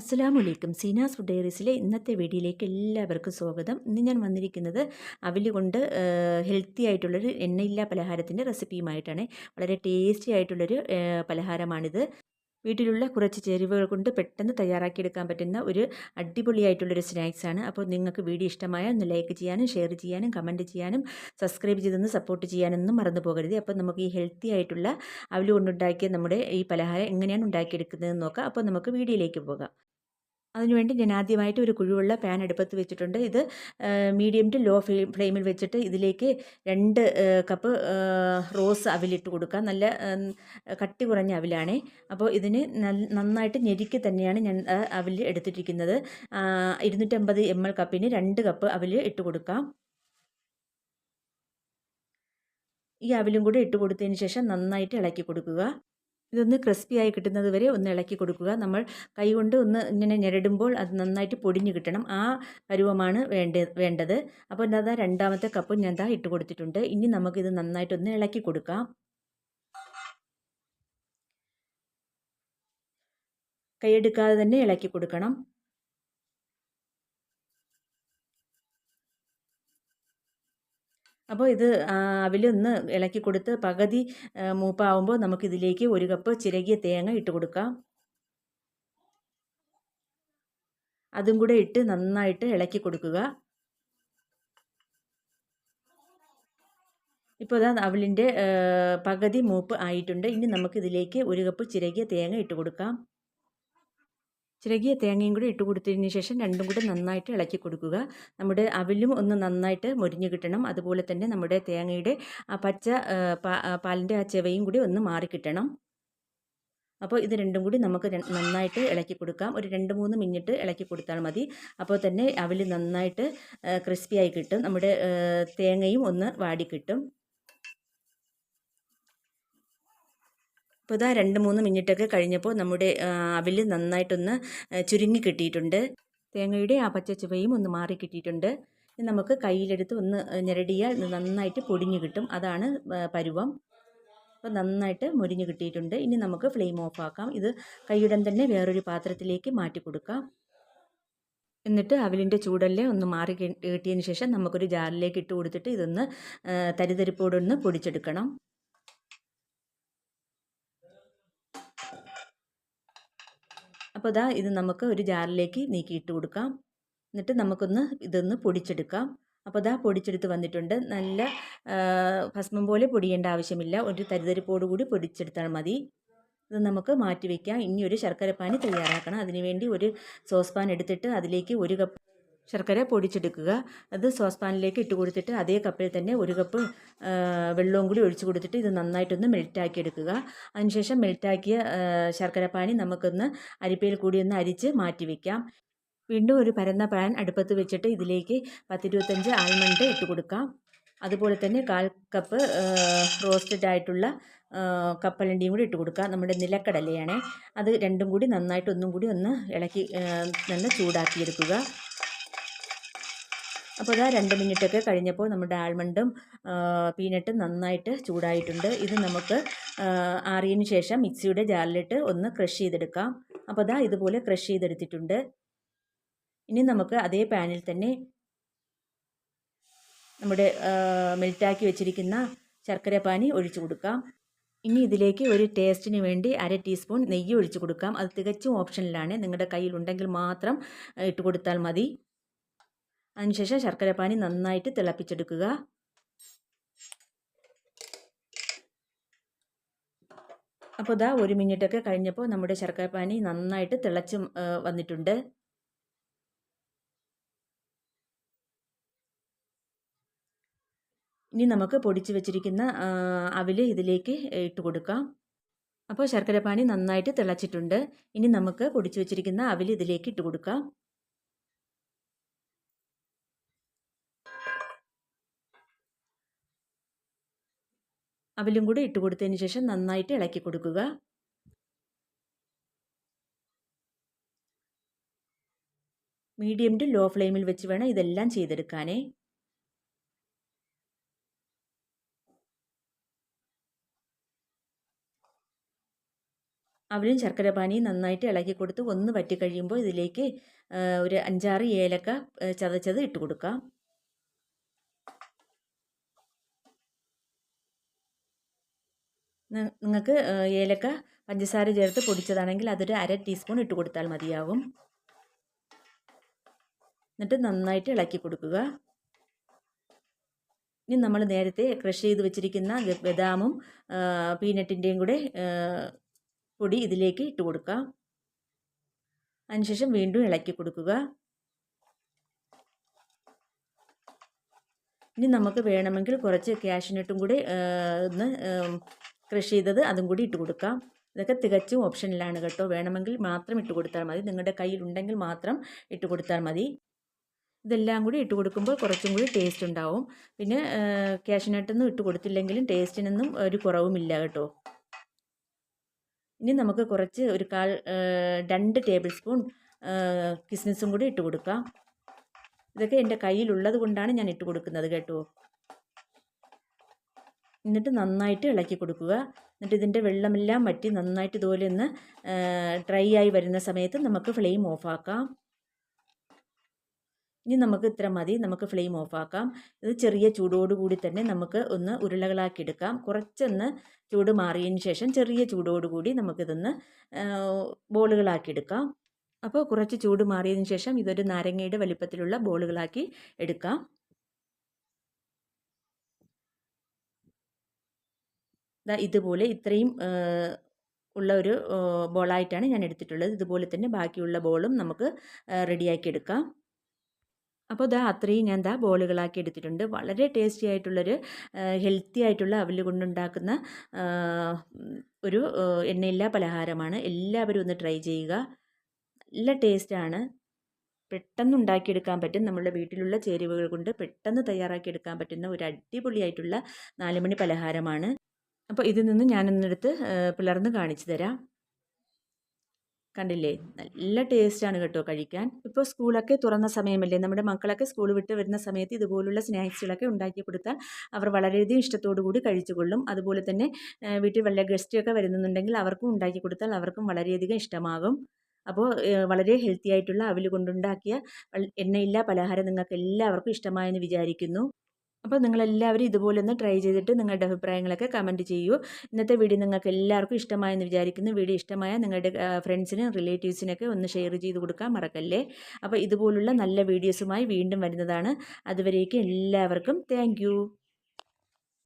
അസ്സലാമലൈക്കും. സീനാസ് ഫുഡ് ഡയറീസിലെ ഇന്നത്തെ വീഡിയോയിലേക്ക് എല്ലാവർക്കും സ്വാഗതം. ഇന്ന് ഞാൻ വന്നിരിക്കുന്നത് അവലുകൊണ്ട് ഹെൽത്തി ആയിട്ടുള്ളൊരു എണ്ണയില്ലാ പലഹാരത്തിന്റെ റെസിപ്പിയുമായിട്ടാണ്. വളരെ ടേസ്റ്റി ആയിട്ടുള്ളൊരു പലഹാരമാണിത്. വീട്ടിലുള്ള കുറച്ച് ചേരുവകൾ കൊണ്ട് പെട്ടെന്ന് തയ്യാറാക്കിയെടുക്കാൻ പറ്റുന്ന ഒരു അടിപൊളിയായിട്ടുള്ളൊരു സ്നാക്സാണ്. അപ്പോൾ നിങ്ങൾക്ക് വീഡിയോ ഇഷ്ടമായാൽ ഒന്ന് ലൈക്ക് ചെയ്യാനും ഷെയർ ചെയ്യാനും കമന്റ് ചെയ്യാനും സബ്സ്ക്രൈബ് ചെയ്തൊന്ന് സപ്പോർട്ട് ചെയ്യാനൊന്നും മറന്നു പോകരുത്. അപ്പോൾ നമുക്ക് ഈ ഹെൽത്തി ആയിട്ടുള്ള അവൽ കൊണ്ടുണ്ടാക്കിയ നമ്മുടെ ഈ പലഹാരം എങ്ങനെയാണ് ഉണ്ടാക്കിയെടുക്കുന്നതെന്ന് നോക്കാം. അപ്പോൾ നമുക്ക് വീഡിയോയിലേക്ക് പോകാം. അതിനുവേണ്ടി ഞാൻ ആദ്യമായിട്ട് ഒരു കുഴിവുള്ള പാൻ അടുപ്പത്ത് വെച്ചിട്ടുണ്ട്. ഇത് മീഡിയം ടു ലോ ഫ്ലെയിം ഫ്ലെയിമിൽ വെച്ചിട്ട് ഇതിലേക്ക് രണ്ട് കപ്പ് റോസ് അവിലിട്ട് കൊടുക്കുക നല്ല കട്ടി കുറഞ്ഞ അവിലാണേ. അപ്പോൾ ഇതിന് നന്നായിട്ട് ഞെരുക്കി തന്നെയാണ് ഞാൻ അവിൽ എടുത്തിട്ടിരിക്കുന്നത് ഇരുന്നൂറ്റമ്പത് എം എൽ കപ്പിന് രണ്ട് കപ്പ് അവിൽ ഇട്ട് കൊടുക്കാം. ഈ അവിലും കൂടി ഇട്ട് കൊടുത്തതിന് ശേഷം നന്നായിട്ട് ഇളക്കി കൊടുക്കുക. ഇതൊന്ന് ക്രിസ്പി ആയി കിട്ടുന്നത് വരെ ഒന്ന് ഇളക്കി കൊടുക്കുക. നമ്മൾ കൈകൊണ്ട് ഒന്ന് ഇങ്ങനെ ഞെരടുമ്പോൾ അത് നന്നായിട്ട് പൊടിഞ്ഞു കിട്ടണം. ആ പരുവമാണ് വേണ്ട വേണ്ടത്. അപ്പോൾ എന്താ രണ്ടാമത്തെ കപ്പ് ഞാൻ ദാ ഇട്ട് കൊടുത്തിട്ടുണ്ട്. ഇനി നമുക്കിത് നന്നായിട്ടൊന്ന് ഇളക്കി കൊടുക്കാം. കൈയെടുക്കാതെ തന്നെ ഇളക്കി കൊടുക്കണം. അപ്പോൾ ഇത് അവിലൊന്ന് ഇളക്കി കൊടുത്ത് പകുതി മൂപ്പാവുമ്പോൾ നമുക്കിതിലേക്ക് ഒരു കപ്പ് ചിരകിയ തേങ്ങ ഇട്ട് കൊടുക്കാം. അതും കൂടെ ഇട്ട് നന്നായിട്ട് ഇളക്കി കൊടുക്കുക. ഇപ്പോൾ അതാ അവലിന്റെ പകുതി മൂപ്പ് ആയിട്ടുണ്ട്. ഇനി നമുക്കിതിലേക്ക് ഒരു കപ്പ് ചിരകിയ തേങ്ങ ഇട്ട് കൊടുക്കാം. ചിരകിയ തേങ്ങയും കൂടി ഇട്ട് കൊടുത്തതിന് ശേഷം രണ്ടും കൂടി നന്നായിട്ട് ഇളക്കി കൊടുക്കുക. നമ്മുടെ അവിലും ഒന്ന് നന്നായിട്ട് മുരിഞ്ഞു കിട്ടണം. അതുപോലെ തന്നെ നമ്മുടെ തേങ്ങയുടെ ആ പച്ച പാലിന്റെ ആ ചെവയും കൂടി ഒന്ന് മാറി കിട്ടണം. അപ്പോൾ ഇത് രണ്ടും കൂടി നമുക്ക് നന്നായിട്ട് ഇളക്കി കൊടുക്കാം. ഒരു രണ്ട് മൂന്ന് മിനിറ്റ് ഇളക്കി കൊടുത്താൽ മതി. അപ്പോൾ തന്നെ അവിൽ നന്നായിട്ട് ക്രിസ്പി ആയി കിട്ടും. നമ്മുടെ തേങ്ങയും ഒന്ന് വാടി കിട്ടും. അപ്പോൾ ഇതാ രണ്ട് മൂന്ന് മിനിറ്റൊക്കെ കഴിഞ്ഞപ്പോൾ നമ്മുടെ അവിൽ നന്നായിട്ടൊന്ന് ചുരുങ്ങി കിട്ടിയിട്ടുണ്ട്. തേങ്ങയുടെ ആ പച്ച ചുവയും ഒന്ന് മാറി കിട്ടിയിട്ടുണ്ട്. നമുക്ക് കയ്യിലെടുത്ത് ഒന്ന് ഞെരടിയാൽ നന്നായിട്ട് പൊടിഞ്ഞു കിട്ടും. അതാണ് പരുവം. അപ്പോൾ നന്നായിട്ട് മുരിഞ്ഞ് കിട്ടിയിട്ടുണ്ട്. ഇനി നമുക്ക് ഫ്ലെയിം ഓഫ് ആക്കാം ഇത് കൈയുടൻ തന്നെ വേറൊരു പാത്രത്തിലേക്ക് മാറ്റി കൊടുക്കാം. എന്നിട്ട് അവലിന്റെ ചൂടല്ലേ ഒന്ന് മാറി കിട്ടിയതിന് ശേഷം നമുക്കൊരു ജാറിലേക്ക് ഇട്ട് കൊടുത്തിട്ട് ഇതൊന്ന് തരിതരിപ്പോടൊന്ന് പൊടിച്ചെടുക്കണം. അപ്പോൾ ഇതാ ഇത് നമുക്ക് ഒരു ജാറിലേക്ക് നീക്കിയിട്ട് കൊടുക്കാം. എന്നിട്ട് നമുക്കൊന്ന് ഇതൊന്ന് പൊടിച്ചെടുക്കാം. അപ്പോൾ ഇതാ പൊടിച്ചെടുത്ത് വന്നിട്ടുണ്ട്. നല്ല ഭസ്മം പോലെ പൊടിയേണ്ട ആവശ്യമില്ല. ഒരു തരിതരിപ്പോട് കൂടി പൊടിച്ചെടുത്താൽ മതി. ഇത് നമുക്ക് മാറ്റി വയ്ക്കാം. ഇനി ഒരു ശർക്കരപ്പാനി തയ്യാറാക്കണം. അതിനുവേണ്ടി ഒരു സോസ് പാൻ എടുത്തിട്ട് അതിലേക്ക് ഒരു കപ്പ് ശർക്കര പൊടിച്ചെടുക്കുക. അത് സോസ് പാനിലേക്ക് ഇട്ട് കൊടുത്തിട്ട് അതേ കപ്പിൽ തന്നെ ഒരു കപ്പ് വെള്ളവും കൂടി ഒഴിച്ചു കൊടുത്തിട്ട് ഇത് നന്നായിട്ടൊന്ന് മെൽറ്റാക്കി എടുക്കുക അതിനുശേഷം മെൽറ്റാക്കിയ ശർക്കര പാനി നമുക്കൊന്ന് അരിപ്പയിൽ കൂടി ഒന്ന് അരിച്ച് മാറ്റി വയ്ക്കാം വീണ്ടും ഒരു പരന്ന പാൻ അടുപ്പത്ത് വെച്ചിട്ട് ഇതിലേക്ക് പത്തിരുപത്തഞ്ച് ആൽമണ്ട് ഇട്ട് കൊടുക്കാം. അതുപോലെ തന്നെ കാൽ കപ്പ് റോസ്റ്റഡ് ആയിട്ടുള്ള കപ്പലണ്ടിയും കൂടി ഇട്ട് കൊടുക്കുക. നമ്മുടെ നിലക്കടലയാണ്. അത് രണ്ടും കൂടി നന്നായിട്ട് ഒന്നും കൂടി ഒന്ന് ഇളക്കി നല്ല ചൂടാക്കിയെടുക്കുക. അപ്പോൾ ഇതാ രണ്ട് മിനിറ്റൊക്കെ കഴിഞ്ഞപ്പോൾ നമ്മുടെ ആൽമണ്ടും പീനട്ടും നന്നായിട്ട് ചൂടായിട്ടുണ്ട്. ഇത് നമുക്ക് ആറിയതിന് ശേഷം മിക്സിയുടെ ജാറിലിട്ട് ഒന്ന് ക്രഷ് ചെയ്തെടുക്കാം. അപ്പോൾ ഇതാ ഇതുപോലെ ക്രഷ് ചെയ്തെടുത്തിട്ടുണ്ട്. ഇനി നമുക്ക് അതേ പാനിൽ തന്നെ നമ്മുടെ മെൽറ്റാക്കി വെച്ചിരിക്കുന്ന ശർക്കര പാനി ഒഴിച്ചു കൊടുക്കാം. ഇനി ഇതിലേക്ക് ഒരു ടേസ്റ്റിന് വേണ്ടി അര ടീസ്പൂൺ നെയ്യ് ഒഴിച്ചു കൊടുക്കാം. അത് തികച്ചും ഓപ്ഷനിലാണ്. നിങ്ങളുടെ കയ്യിലുണ്ടെങ്കിൽ മാത്രം ഇട്ട് കൊടുത്താൽ മതി. അതിനുശേഷം ശർക്കരപ്പാനി നന്നായിട്ട് തിളപ്പിച്ചെടുക്കുക. അപ്പോൾ ഇതാ ഒരു മിനിറ്റൊക്കെ കഴിഞ്ഞപ്പോൾ നമ്മുടെ ശർക്കരപ്പാനി നന്നായിട്ട് തിളച്ച് വന്നിട്ടുണ്ട്. ഇനി നമുക്ക് പൊടിച്ച് വെച്ചിരിക്കുന്ന അവിൽ ഇതിലേക്ക് ഇട്ട് കൊടുക്കാം. അപ്പോൾ ശർക്കരപ്പാനി നന്നായിട്ട് തിളച്ചിട്ടുണ്ട്. ഇനി നമുക്ക് പൊടിച്ച് വെച്ചിരിക്കുന്ന അവിൽ ഇതിലേക്ക് ഇട്ട് കൊടുക്കാം. അവിലും കൂടി ഇട്ട് കൊടുത്തതിന് ശേഷം നന്നായിട്ട് ഇളക്കി കൊടുക്കുക. മീഡിയം ടു ലോ ഫ്ലെയിമിൽ വെച്ച് വേണം ഇതെല്ലാം ചെയ്തെടുക്കാനേ. അവലും ശർക്കര പാനിയും നന്നായിട്ട് ഇളക്കി കൊടുത്ത് ഒന്ന് വറ്റി കഴിയുമ്പോൾ ഇതിലേക്ക് ഒരു അഞ്ചാറ് ഏലക്ക ചതച്ചത് ഇട്ട് കൊടുക്കാം. നിങ്ങൾക്ക് ഏലക്ക പഞ്ചസാര ചേർത്ത് പൊടിച്ചതാണെങ്കിൽ അതൊരു അര ടീസ്പൂൺ ഇട്ട് കൊടുത്താൽ മതിയാകും എന്നിട്ട് നന്നായിട്ട് ഇളക്കി കൊടുക്കുക. ഇനി നമ്മൾ നേരത്തെ ക്രഷ് ചെയ്ത് വെച്ചിരിക്കുന്ന ബദാമും പീനട്ടിന്റെയും കൂടെ പൊടി ഇതിലേക്ക് ഇട്ട് കൊടുക്കാം അതിനുശേഷം വീണ്ടും ഇളക്കി കൊടുക്കുക. ഇനി നമുക്ക് വേണമെങ്കിൽ കുറച്ച് കാഷ്നട്ടും കൂടി ഒന്ന് ക്രഷ് ചെയ്തത് അതും കൂടി ഇട്ട് കൊടുക്കാം. ഇതൊക്കെ തികച്ചും ഓപ്ഷനിലാണ് കേട്ടോ. വേണമെങ്കിൽ മാത്രം ഇട്ട് കൊടുത്താൽ മതി. നിങ്ങളുടെ കയ്യിൽ ഉണ്ടെങ്കിൽ മാത്രം ഇട്ട് കൊടുത്താൽ മതി. ഇതെല്ലാം കൂടി ഇട്ട് കൊടുക്കുമ്പോൾ കുറച്ചും കൂടി ടേസ്റ്റ് ഉണ്ടാവും. പിന്നെ ക്യാഷിനട്ടൊന്നും ഇട്ട് കൊടുത്തില്ലെങ്കിലും ടേസ്റ്റിനൊന്നും ഒരു കുറവുമില്ല കേട്ടോ. ഇനി നമുക്ക് കുറച്ച് ഒരു കാൽ രണ്ട് ടേബിൾ സ്പൂൺ കിസ്മിസും കൂടി ഇട്ട് കൊടുക്കാം. ഇതൊക്കെ എന്റെ കയ്യിലുള്ളത് കൊണ്ടാണ് ഞാൻ ഇട്ട് കൊടുക്കുന്നത് കേട്ടോ. എന്നിട്ട് നന്നായിട്ട് ഇളക്കി കൊടുക്കുക. എന്നിട്ട് ഇതിന്റെ വെള്ളമെല്ലാം വറ്റി നന്നായിട്ട് ഇതുപോലെ ഒന്ന് ഡ്രൈ ആയി വരുന്ന സമയത്ത് നമുക്ക് ഫ്ലെയിം ഓഫാക്കാം ഇനി നമുക്ക് ഇത്ര മതി. നമുക്ക് ഫ്ലെയിം ഓഫാക്കാം ഇത് ചെറിയ ചൂടോടുകൂടി തന്നെ നമുക്ക് ഒന്ന് ഉരുളകളാക്കി എടുക്കാം. കുറച്ചൊന്ന് ചൂട് മാറിയതിന് ശേഷം ചെറിയ ചൂടോടുകൂടി നമുക്കിതൊന്ന് ബോളുകളാക്കി എടുക്കാം. അപ്പോൾ കുറച്ച് ചൂട് മാറിയതിന് ശേഷം ഇതൊരു നാരങ്ങയുടെ വലിപ്പത്തിലുള്ള ബോളുകളാക്കി എടുക്കാം. ഇതുപോലെ ഇത്രയും ഉള്ള ഒരു ബോളായിട്ടാണ് ഞാൻ എടുത്തിട്ടുള്ളത്. ഇതുപോലെ തന്നെ ബാക്കിയുള്ള ബോളും നമുക്ക് റെഡിയാക്കി എടുക്കാം. അപ്പോൾ ദാ അത്രയും ഞാൻ ദാ ബോളുകളാക്കി എടുത്തിട്ടുണ്ട്. വളരെ ടേസ്റ്റി ആയിട്ടുള്ളൊരു ഹെൽത്തി ആയിട്ടുള്ള അവൽ കൊണ്ടുണ്ടാക്കുന്ന ഒരു എണ്ണയില്ലാ പലഹാരമാണ്. എല്ലാവരും ഒന്ന് ട്രൈ ചെയ്യുക. നല്ല ടേസ്റ്റാണ് പെട്ടെന്ന് ഉണ്ടാക്കിയെടുക്കാൻ പറ്റും. നമ്മളുടെ വീട്ടിലുള്ള ചേരുവകൾ കൊണ്ട് പെട്ടെന്ന് തയ്യാറാക്കിയെടുക്കാൻ പറ്റുന്ന ഒരു അടിപൊളിയായിട്ടുള്ള നാലുമണി പലഹാരമാണ്. അപ്പോൾ ഇതിൽ നിന്ന് ഞാനൊന്നെടുത്ത് പിളർന്ന് കാണിച്ചു തരാം. കണ്ടില്ലേ? നല്ല ടേസ്റ്റാണ് കേട്ടോ കഴിക്കാൻ. ഇപ്പോൾ സ്കൂളൊക്കെ തുറന്ന സമയമല്ലേ? നമ്മുടെ മക്കളൊക്കെ സ്കൂൾ വിട്ട് വരുന്ന സമയത്ത് ഇതുപോലുള്ള സ്നാക്സുകളൊക്കെ ഉണ്ടാക്കി കൊടുത്താൽ അവർ വളരെയധികം ഇഷ്ടത്തോടു കൂടി കഴിച്ചുകൊള്ളും. അതുപോലെ തന്നെ വീട്ടിൽ വല്ല ഗസ്റ്റൊക്കെ വരുന്നുണ്ടെങ്കിൽ അവർക്കും ഉണ്ടാക്കി കൊടുത്താൽ അവർക്കും വളരെയധികം ഇഷ്ടമാകും. അപ്പോൾ വളരെ ഹെൽത്തി ആയിട്ടുള്ള അവിൽ കൊണ്ടുണ്ടാക്കിയ എണ്ണയില്ലാ പലഹാരം നിങ്ങൾക്ക് എല്ലാവർക്കും ഇഷ്ടമായെന്ന് വിചാരിക്കുന്നു. അപ്പോൾ നിങ്ങളെല്ലാവരും ഇതുപോലെ ഒന്ന് ട്രൈ ചെയ്തിട്ട് നിങ്ങളുടെ അഭിപ്രായങ്ങളൊക്കെ കമന്റ് ചെയ്യൂ. ഇന്നത്തെ വീഡിയോ നിങ്ങൾക്ക് എല്ലാവർക്കും ഇഷ്ടമായെന്ന് വിചാരിക്കുന്നു. വീഡിയോ ഇഷ്ടമായ നിങ്ങളുടെ ഫ്രണ്ട്സിനും റിലേറ്റീവ്സിനൊക്കെ ഒന്ന് ഷെയർ ചെയ്ത് കൊടുക്കാൻ മറക്കല്ലേ? അപ്പോൾ ഇതുപോലുള്ള നല്ല വീഡിയോസുമായി വീണ്ടും വരുന്നതാണ്. അതുവരേക്കും എല്ലാവർക്കും താങ്ക്